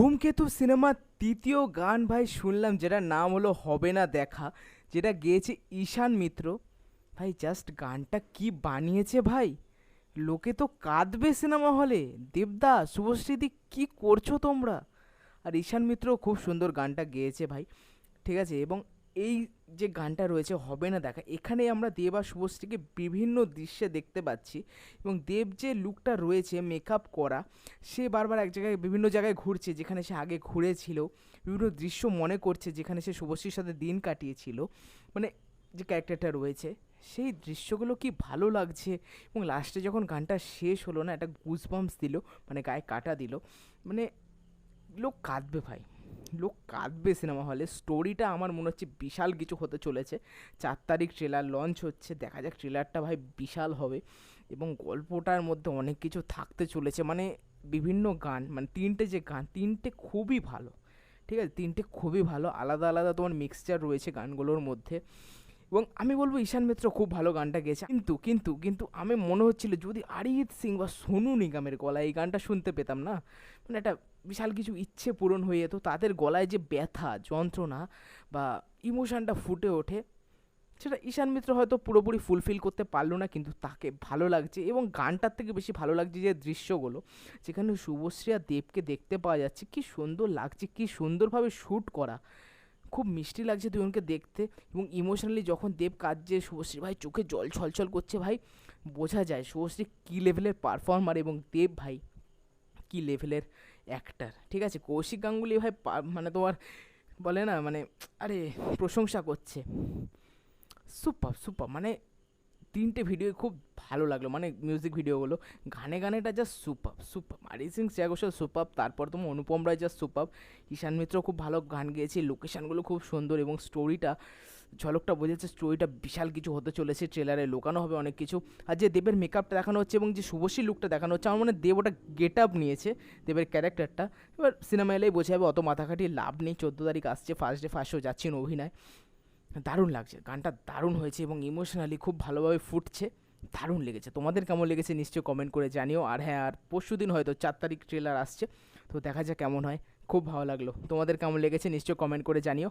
ধূমকেতু সিনেমার তৃতীয় গান ভাই শুনলাম, যেটার নাম হলো হবে না দেখা, যেটা গেয়েছে ঈশান মিত্র। ভাই জাস্ট গানটা কি বানিয়েছে ভাই? লোকে তো কাঁদবে সিনেমা হলে। দেবদা, শুভশ্রীদি, কি করছ তোমরা? আর ঈশান মিত্র খুব সুন্দর গানটা গেয়েছে ভাই। ঠিক আছে, এবং এই যে গানটা রয়েছে, হবে না দেখা, এখানে আমরা দেব আর শুভশ্রীকে বিভিন্ন দৃশ্যে দেখতে পাচ্ছি এবং দেব যে লুকটা রয়েছে মেকআপ করা, সে বারবার এক জায়গায়, বিভিন্ন জায়গায় ঘুরছে, যেখানে সে আগে ঘুরেছিল, বিভিন্ন দৃশ্য মনে করছে, যেখানে সে শুভশ্রীর সাথে দিন কাটিয়েছিল। মানে যে ক্যারেক্টারটা রয়েছে, সেই দৃশ্যগুলো কি ভালো লাগছে? এবং লাস্টে যখন গানটা শেষ হলো না, একটা গুজবাম্পস দিল মানে গায়ে কাটা দিল মানে লোক কাঁদবে ভাই। লোক কাঁদবে সিনেমা হলে। স্টোরিটা আমার মনে হচ্ছে বিশাল কিছু হতে চলেছে। চার তারিখ ট্রেলার লঞ্চ হচ্ছে, দেখা যাক ট্রেলারটা ভাই বিশাল হবে। এবং গল্পটার মধ্যে অনেক কিছু থাকতে চলেছে। মানে বিভিন্ন গান মানে তিনটে যে গান, তিনটে খুবই ভালো। ঠিক আছে? তিনটে খুবই ভালো। আলাদা আলাদা তোমার মিক্সচার রয়েছে গানগুলোর মধ্যে। এবং আমি বলব ঈশান মিত্র খুব ভালো গানটা গেয়েছে। কিন্তু কিন্তু কিন্তু আমি মনে হচ্ছিল যদি অরিজিৎ সিং বা সোনু নিগমের গলায় এই গানটা শুনতে পেতাম না। মানে একটা বিশাল কিছু ইচ্ছে পূরণ হয়ে যেত। তাদের গলায় যে ব্যথা, যন্ত্রণা বা ইমোশনটা ফুটে ওঠে, সেটা ঈশান মিত্র হয়তো পুরোপুরি ফুলফিল করতে পারল না, কিন্তু তাকে ভালো লাগছে এবং গানটার থেকে বেশি ভালো লাগছে যে দৃশ্যগুলো, যেখানে শুভশ্রী আর দেবকে দেখতে পাওয়া যাচ্ছে। কি সুন্দর লাগছে, কি সুন্দরভাবে শ্যুট করা। খুব মিষ্টি লাগছে দুজনকে দেখতে এবং ইমোশনালি যখন দেব কাঁদছে, শুভশ্রী ভাই চোখে জল ছলছল করছে, ভাই বোঝা যায় শুভশ্রী কী লেভেলের পারফর্মার এবং দেব ভাই কী লেভেলের অ্যাক্টার ঠিক আছে? কৌশিক গাঙ্গুলি ভাই মানে তোমার বলে না মানে আরে, প্রশংসা করছে। সুপার সুপার মানে তিনটে ভিডিও খুব ভালো লাগল মানে মিউজিক ভিডিওগুলো গানে গানেটা জাস্ট সুপার সুপার মারি সিং শ্রেয়া ঘোষাল সুপার তারপর তোমার অনুপম রায় জাস্ট সুপার ঈশান মিত্র খুব ভালো গান গেয়েছে লোকেশানগুলো খুব সুন্দর এবং স্টোরিটা ঝলকটা বোঝাচ্ছে স্টোরিটা বিশাল কিছু হতে চলেছে ট্রেলারে লোকানো হবে অনেক কিছু। আর যে দেবের মেকআপটা দেখানো হচ্ছে এবং যে শুভশ্রী লুকটা দেখানো হচ্ছে, আমার মনে দেব ওটা গেট আপ নিয়েছে, দেবের ক্যারেক্টারটা এবার সিনেমা এলেই বোঝা যাবে, অত মাথা খাটিয়ে লাভ নেই, চোদ্দ তারিখ আসছে ফার্স্ট ডে ফার্স্ট শো যাচ্ছেন অভিনয়। দারুণ লাগছে, গানটা দারুণ হয়েছে এবং ইমোশনালি খুব ভালোভাবে ফুটছে, দারুণ লেগেছে। তোমাদের কেমন লেগেছে নিশ্চয়ই কমেন্ট করে জানিও। আর হ্যাঁ আর পরশু দিন হয়তো চার তারিখ ট্রেলার আসছে, তো দেখা যাক কেমন হয়। খুব ভালো লাগল। তোমাদের কেমন লেগেছে নিশ্চয়ই কমেন্ট করে জানিও।